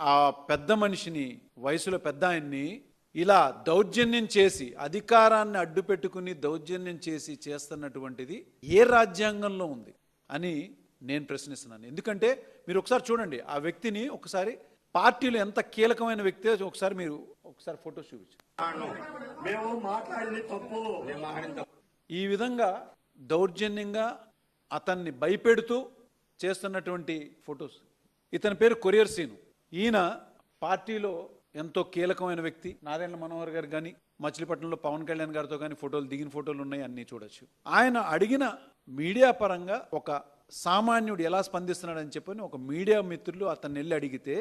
ఆ పెద్ద మనిషిని వయసులో పెద్ద ఆయన్ని ఇలా దౌర్జన్యం చేసి అధికారాన్ని అడ్డు పెట్టుకుని దౌర్జన్యం చేసి చేస్తున్నటువంటిది ఏ రాజ్యాంగంలో ఉంది అని నేను ప్రశ్నిస్తున్నాను. ఎందుకంటే మీరు ఒకసారి చూడండి ఆ వ్యక్తిని ఒకసారి పార్టీలో ఎంత కీలకమైన వ్యక్తి ఒకసారి మీరు ఒకసారి ఫోటో చూపించు. ఈ విధంగా దౌర్జన్యంగా అతన్ని భయపెడుతూ చేస్తున్నటువంటి ఫొటోస్. ఇతని పేరు కొరియర్ సీను. ఈయన పార్టీలో ఎంతో కీలకమైన వ్యక్తి. నారాయణ మనోహర్ గారు కానీ మచిలీపట్నంలో పవన్ కళ్యాణ్ గారితో కానీ ఫోటోలు దిగిన ఫోటోలు ఉన్నాయి అన్నీ చూడొచ్చు. ఆయన అడిగిన మీడియా పరంగా ఒక సామాన్యుడు ఎలా స్పందిస్తున్నాడని చెప్పని ఒక మీడియా మిత్రులు అతన్ని వెళ్ళి అడిగితే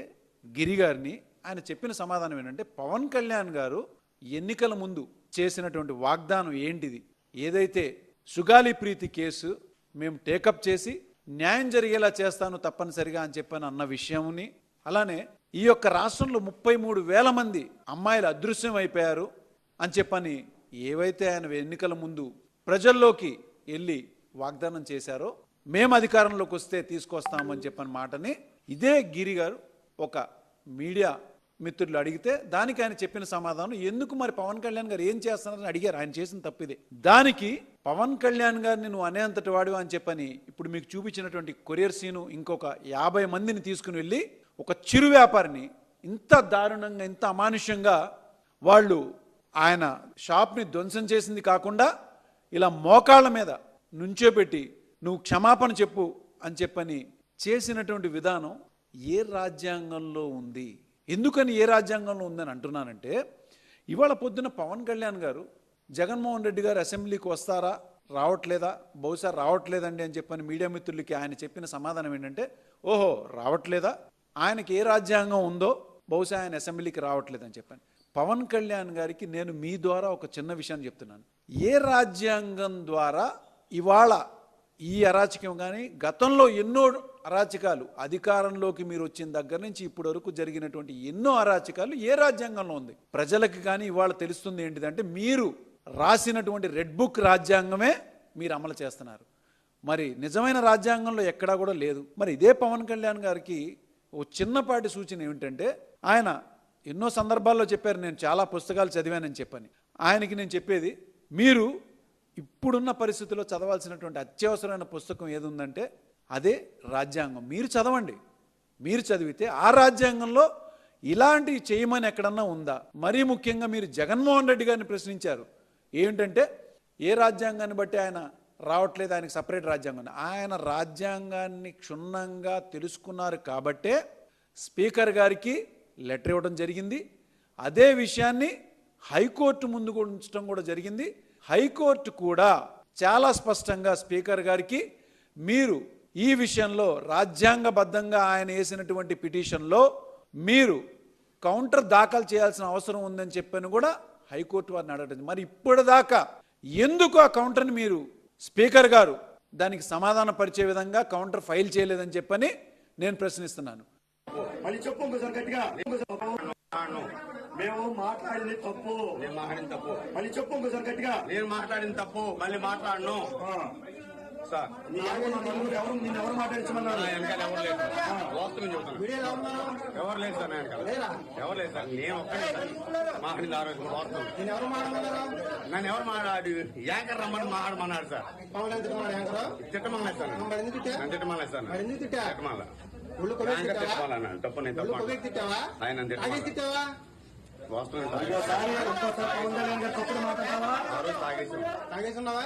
గిరి గారిని ఆయన చెప్పిన సమాధానం ఏంటంటే పవన్ కళ్యాణ్ గారు ఎన్నికల ముందు చేసినటువంటి వాగ్దానం ఏంటిది? ఏదైతే సుగాలి ప్రీతి కేసు మేము టేకప్ చేసి న్యాయం జరిగేలా చేస్తాను తప్పనిసరిగా అని చెప్పని అన్న విషయంని అలానే ఈ యొక్క రాష్ట్రంలో ముప్పై మూడు వేల మంది అమ్మాయిలు అదృశ్యం అయిపోయారు అని చెప్పని ఏవైతే ఆయన ఎన్నికల ముందు ప్రజల్లోకి వెళ్ళి వాగ్దానం చేశారో మేము అధికారంలోకి వస్తే తీసుకొస్తామని చెప్పని మాటని ఇదే గిరి గారు ఒక మీడియా మిత్రులు అడిగితే దానికి ఆయన చెప్పిన సమాధానం ఎందుకు మరి పవన్ కళ్యాణ్ గారు ఏం చేస్తున్నారని అడిగారు. ఆయన చేసిన తప్పిదే దానికి పవన్ కళ్యాణ్ గారిని నువ్వు అనేంతటి వాడు అని చెప్పని ఇప్పుడు మీకు చూపించినటువంటి కొరియర్ సీను ఇంకొక యాభై మందిని తీసుకుని వెళ్ళి ఒక చిరు వ్యాపారిని ఇంత దారుణంగా ఇంత అమానుష్యంగా వాళ్ళు ఆయన షాప్ని ధ్వంసం చేసింది కాకుండా ఇలా మోకాళ్ళ మీద నుంచోపెట్టి నువ్వు క్షమాపణ చెప్పు అని చెప్పని చేసినటువంటి విధానం ఏ రాజ్యాంగంలో ఉంది? ఎందుకని ఏ రాజ్యాంగంలో ఉందని అంటున్నానంటే ఇవాళ పొద్దున పవన్ కళ్యాణ్ గారు జగన్మోహన్ రెడ్డి గారు అసెంబ్లీకి వస్తారా రావట్లేదా బహుశా రావట్లేదండి అని చెప్పని మీడియా మిత్రులకి ఆయన చెప్పిన సమాధానం ఏంటంటే ఓహో రావట్లేదా? ఆయనకి ఏ రాజ్యాంగం ఉందో బహుశా ఆయన అసెంబ్లీకి రావట్లేదని చెప్పాను. పవన్ కళ్యాణ్ గారికి నేను మీ ద్వారా ఒక చిన్న విషయాన్ని చెప్తున్నాను. ఏ రాజ్యాంగం ద్వారా ఇవాళ ఈ అరాచకం కానీ గతంలో ఎన్నో అరాచకాలు అధికారంలోకి మీరు వచ్చిన దగ్గర నుంచి ఇప్పటి వరకు జరిగినటువంటి ఎన్నో అరాచకాలు ఏ రాజ్యాంగంలో ఉంది? ప్రజలకు కానీ ఇవాళ తెలుస్తుంది ఏంటిదంటే మీరు రాసినటువంటి రెడ్ బుక్ రాజ్యాంగమే మీరు అమలు చేస్తున్నారు. మరి నిజమైన రాజ్యాంగంలో ఎక్కడా కూడా లేదు. మరి ఇదే పవన్ కళ్యాణ్ గారికి ఓ చిన్నపాటి సూచన ఏమిటంటే ఆయన ఎన్నో సందర్భాల్లో చెప్పారు నేను చాలా పుస్తకాలు చదివానని చెప్పని. ఆయనకి నేను చెప్పేది మీరు ఇప్పుడున్న పరిస్థితుల్లో చదవాల్సినటువంటి అత్యవసరమైన పుస్తకం ఏది ఉందంటే అదే రాజ్యాంగం. మీరు చదవండి. మీరు చదివితే ఆ రాజ్యాంగంలో ఇలాంటివి చేయమని ఎక్కడన్నా ఉందా? మరీ ముఖ్యంగా మీరు జగన్మోహన్ రెడ్డి గారిని ప్రశ్నించారు. ఏంటంటే ఏ రాజ్యాంగాన్ని బట్టి ఆయన రావట్లేదు ఆయనకి సపరేట్ రాజ్యాంగం ఆయన రాజ్యాంగాన్ని క్షుణ్ణంగా తెలుసుకున్నారు కాబట్టే స్పీకర్ గారికి లెటర్ ఇవ్వడం జరిగింది. అదే విషయాన్ని హైకోర్టు ముందు ఉంచడం కూడా జరిగింది. హైకోర్టు కూడా చాలా స్పష్టంగా స్పీకర్ గారికి మీరు ఈ విషయంలో రాజ్యాంగబద్ధంగా ఆయన వేసినటువంటి పిటిషన్లో మీరు కౌంటర్ దాఖలు చేయాల్సిన అవసరం ఉందని చెప్పాను కూడా హైకోర్టు వారిని అడగడం మరి ఇప్పటిదాకా ఎందుకు ఆ కౌంటర్ని మీరు స్పీకర్ గారు దానికి సమాధాన పరిచే విధంగా కౌంటర్ ఫైల్ చేయలేదని చెప్పని నేను ప్రశ్నిస్తున్నాను. మళ్ళీ చెప్పు ఇంకోసారి గట్టిగా. మేము మాట్లాడింది తప్పు. నేను మాట్లాడిన తప్పు. మళ్ళీ చెప్పు గట్టిగా. నేను మాట్లాడిన తప్పు. మళ్ళీ మాట్లాడను. ఎవరు? మాట్లాడించమన్నారు? లేదు సార్. ఎవరు లేదు సార్ సార్. నేను ఒక్కడే సార్. మాట్లాడింది ఆ రోజు వాస్తవం. నేను ఎవరు మాట్లాడారు నన్ను ఎవరు మాట్లాడి యాంకర్ రమ్మని మాట్లాడమన్నాడు సార్. తిట్టమలేదు సార్. సార్? తిట్టమల్ల? తిట్టమన్నాడు తప్పు నేను ఒళ్ళు తప్పు కొవ్వెక్కి తిట్టావా? ఆయన తాగేసి తిట్టమన్నాడు. తిట్టావా? వాస్తవం సార్. ఉన్నావా.